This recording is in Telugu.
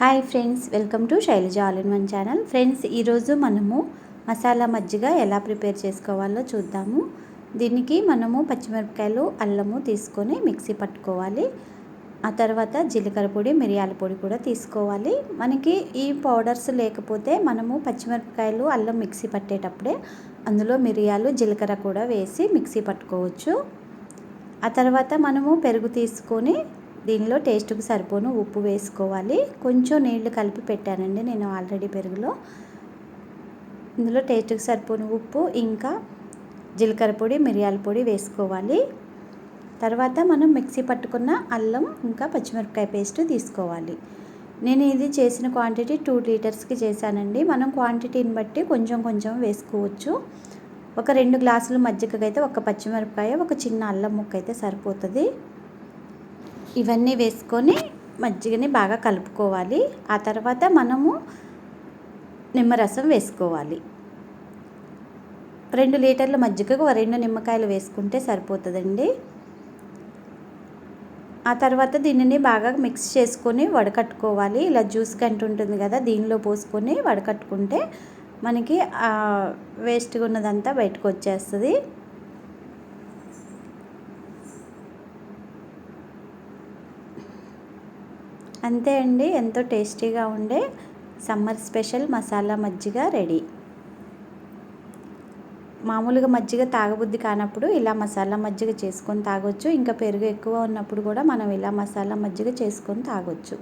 Hi friends welcome to Shailaja all in one channel. Friends ఈరోజు మనము మసాలా మజ్జిగ ఎలా ప్రిపేర్ చేసుకోవాలో చూద్దాము. దీనికి మనము పచ్చిమిరపకాయలు అల్లము తీసుకొని మిక్సీ పట్టుకోవాలి. ఆ తర్వాత జీలకర్ర పొడి మిరియాల పొడి కూడా తీసుకోవాలి. మనకి ఈ పౌడర్స్ లేకపోతే మనము పచ్చిమిరపకాయలు అల్లం మిక్సీ పట్టేటప్పుడే అందులో మిరియాలు జీలకర్ర కూడా వేసి మిక్సీ పట్టుకోవచ్చు. ఆ తర్వాత మనము పెరుగు తీసుకొని దీనిలో టేస్ట్కి సరిపోను ఉప్పు వేసుకోవాలి. కొంచెం నీళ్ళు కలిపి పెట్టానండి నేను ఆల్రెడీ పెరుగులో. ఇందులో టేస్ట్కి సరిపోను ఉప్పు ఇంకా జీలకర్ర పొడి మిరియాల పొడి వేసుకోవాలి. తర్వాత మనం మిక్సీ పట్టుకున్న అల్లం ఇంకా పచ్చిమిరపకాయ పేస్ట్ తీసుకోవాలి. నేను ఇది చేసిన క్వాంటిటీ టూ లీటర్స్కి చేశానండి. మనం క్వాంటిటీని బట్టి కొంచెం కొంచెం వేసుకోవచ్చు. ఒక రెండు గ్లాసులు మజ్జిగకైతే ఒక పచ్చిమిరపకాయ ఒక చిన్న అల్లం ముక్క అయితే సరిపోతుంది. ఇవన్నీ వేసుకొని మజ్జిగని బాగా కలుపుకోవాలి. ఆ తర్వాత మనము నిమ్మరసం వేసుకోవాలి. రెండు లీటర్ల మజ్జిగకు రెండు నిమ్మకాయలు వేసుకుంటే సరిపోతుందండి. ఆ తర్వాత దీనిని బాగా మిక్స్ చేసుకొని వడకట్టుకోవాలి. ఇలా జ్యూస్ కంటు ఉంటుంది కదా దీనిలో పోసుకొని వడకట్టుకుంటే మనకి వేస్ట్గా ఉన్నదంతా బయటకు వచ్చేస్తుంది. అంతే అండి ఎంతో టేస్టీగా ఉండే సమ్మర్ స్పెషల్ మసాలా మజ్జిగ రెడీ. మామూలుగా మజ్జిగ తాగబుద్ధి కానప్పుడు ఇలా మసాలా మజ్జిగ చేసుకొని తాగొచ్చు. ఇంకా పెరుగు ఎక్కువ ఉన్నప్పుడు కూడా మనం ఇలా మసాలా మజ్జిగ చేసుకొని తాగొచ్చు.